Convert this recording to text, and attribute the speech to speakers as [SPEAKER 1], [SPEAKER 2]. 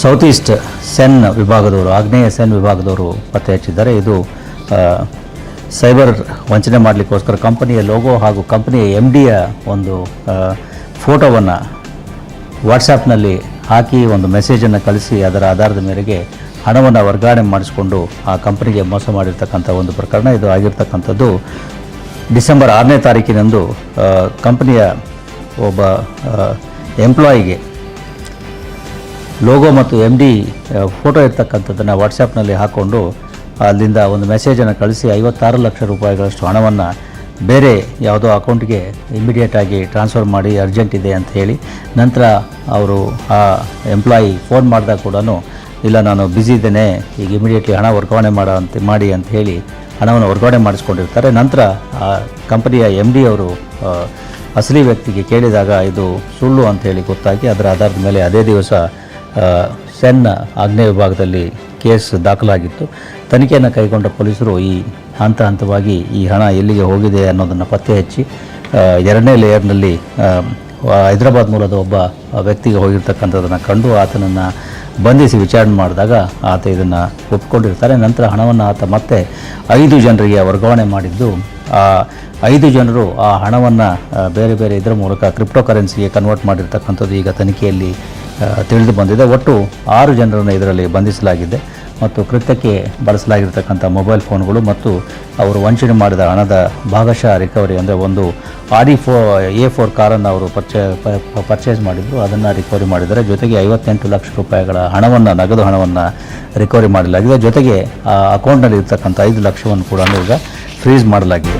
[SPEAKER 1] South East ಸೆನ್ ವಿಭಾಗದವರು, ಆಗ್ನೇಯ ಸೆನ್ ವಿಭಾಗದವರು ಪತ್ತೆ ಹಚ್ಚಿದ್ದಾರೆ. ಇದು ಸೈಬರ್ ವಂಚನೆ ಮಾಡಲಿಕ್ಕೋಸ್ಕರ ಕಂಪನಿಯ ಲೋಗೋ ಹಾಗೂ ಕಂಪನಿಯ ಎಂ ಡಿಯ ಒಂದು ಫೋಟೋವನ್ನು ವಾಟ್ಸಪ್ನಲ್ಲಿ ಹಾಕಿ ಒಂದು ಮೆಸೇಜನ್ನು ಕಳಿಸಿ ಅದರ ಆಧಾರದ ಮೇರೆಗೆ ಹಣವನ್ನು ವರ್ಗಾವಣೆ ಮಾಡಿಸಿಕೊಂಡು ಆ ಕಂಪನಿಗೆ ಮೋಸ ಮಾಡಿರ್ತಕ್ಕಂಥ ಒಂದು ಪ್ರಕರಣ ಇದು ಆಗಿರ್ತಕ್ಕಂಥದ್ದು. ಡಿಸೆಂಬರ್ ಆರನೇ ತಾರೀಕಿನಂದು ಕಂಪನಿಯ ಒಬ್ಬ ಎಂಪ್ಲಾಯಿಗೆ ಲೋಗೋ ಮತ್ತು ಎಂ ಡಿ ಫೋಟೋ ಇರ್ತಕ್ಕಂಥದ್ದನ್ನು ವಾಟ್ಸಪ್ನಲ್ಲಿ ಹಾಕ್ಕೊಂಡು ಅಲ್ಲಿಂದ ಒಂದು ಮೆಸೇಜನ್ನು ಕಳಿಸಿ ಐವತ್ತಾರು ಲಕ್ಷ ರೂಪಾಯಿಗಳಷ್ಟು ಹಣವನ್ನು ಬೇರೆ ಯಾವುದೋ ಅಕೌಂಟ್ಗೆ ಇಮಿಡಿಯೇಟಾಗಿ ಟ್ರಾನ್ಸ್ಫರ್ ಮಾಡಿ ಅರ್ಜೆಂಟ್ ಇದೆ ಅಂತ ಹೇಳಿ ನಂತರ ಅವರು ಆ ಎಂಪ್ಲಾಯಿ ಫೋನ್ ಮಾಡಿದಾಗ ಕೂಡ ಇಲ್ಲ ನಾನು ಬ್ಯುಸಿ ಇದ್ದೇನೆ, ಈಗ ಇಮಿಡಿಯೇಟ್ಲಿ ಹಣ ವರ್ಗಾವಣೆ ಮಾಡೋ ಅಂತ ಮಾಡಿ ಅಂತ ಹೇಳಿ ಹಣವನ್ನು ವರ್ಗಾವಣೆ ಮಾಡಿಸ್ಕೊಂಡಿರ್ತಾರೆ. ನಂತರ ಆ ಕಂಪನಿಯ ಎಂ ಡಿ ಅವರು ಅಸಲಿ ವ್ಯಕ್ತಿಗೆ ಕೇಳಿದಾಗ ಇದು ಸುಳ್ಳು ಅಂತ ಹೇಳಿ ಗೊತ್ತಾಗಿ ಅದರ ಆಧಾರದ ಮೇಲೆ ಅದೇ ದಿವಸ ಸೆನ್ ಆಗ್ನೇಯ ವಿಭಾಗದಲ್ಲಿ ಕೇಸ್ ದಾಖಲಾಗಿತ್ತು. ತನಿಖೆಯನ್ನು ಕೈಗೊಂಡ ಪೊಲೀಸರು ಈ ಹಂತ ಹಂತವಾಗಿ ಈ ಹಣ ಎಲ್ಲಿಗೆ ಹೋಗಿದೆ ಅನ್ನೋದನ್ನು ಪತ್ತೆ ಹಚ್ಚಿ ಎರಡನೇ ಲೇಯರ್ನಲ್ಲಿ ಹೈದರಾಬಾದ್ ಮೂಲದ ಒಬ್ಬ ವ್ಯಕ್ತಿಗೆ ಹೋಗಿರ್ತಕ್ಕಂಥದ್ದನ್ನು ಕಂಡು ಆತನನ್ನು ಬಂಧಿಸಿ ವಿಚಾರಣೆ ಮಾಡಿದಾಗ ಆತ ಇದನ್ನು ಒಪ್ಪಿಕೊಂಡಿರ್ತಾರೆ ನಂತರ ಹಣವನ್ನು ಆತ ಮತ್ತೆ ಐದು ಜನರಿಗೆ ವರ್ಗಾವಣೆ ಮಾಡಿದ್ದು, ಆ ಐದು ಜನರು ಆ ಹಣವನ್ನು ಬೇರೆ ಬೇರೆ ಇದರ ಮೂಲಕ ಕ್ರಿಪ್ಟೋ ಕರೆನ್ಸಿಗೆ ಕನ್ವರ್ಟ್ ಮಾಡಿರ್ತಕ್ಕಂಥದ್ದು ಈಗ ತನಿಖೆಯಲ್ಲಿ ತಿಳಿದು ಬಂದಿದೆ. ಒಟ್ಟು ಆರು ಜನರನ್ನು ಇದರಲ್ಲಿ ಬಂಧಿಸಲಾಗಿದೆ ಮತ್ತು ಕೃತ್ಯಕ್ಕೆ ಬಳಸಲಾಗಿರ್ತಕ್ಕಂಥ ಮೊಬೈಲ್ ಫೋನ್ಗಳು ಮತ್ತು ಅವರು ವಂಚನೆ ಮಾಡಿದ ಹಣದ ಭಾಗಶಃ ರಿಕವರಿ ಅಂದರೆ ಒಂದು ಆಡಿ ಫೋ ಎ ಫೋರ್ ಕಾರನ್ನು ಅವರು ಪರ್ಚೇ ಪರ್ಚೇಸ್ ಮಾಡಿದ್ರು. ಅದನ್ನು ರಿಕವರಿ ಮಾಡಿದ್ದಾರೆ. ಜೊತೆಗೆ ಐವತ್ತೆಂಟು ಲಕ್ಷ ರೂಪಾಯಿಗಳ ಹಣವನ್ನು, ನಗದು ಹಣವನ್ನು ರಿಕವರಿ ಮಾಡಲಾಗಿದೆ. ಜೊತೆಗೆ ಆ ಅಕೌಂಟ್ನಲ್ಲಿ ಇರ್ತಕ್ಕಂಥ ಐದು ಲಕ್ಷವನ್ನು ಕೂಡ ಈಗ ಫ್ರೀಸ್ ಮಾಡಲಾಗಿದೆ.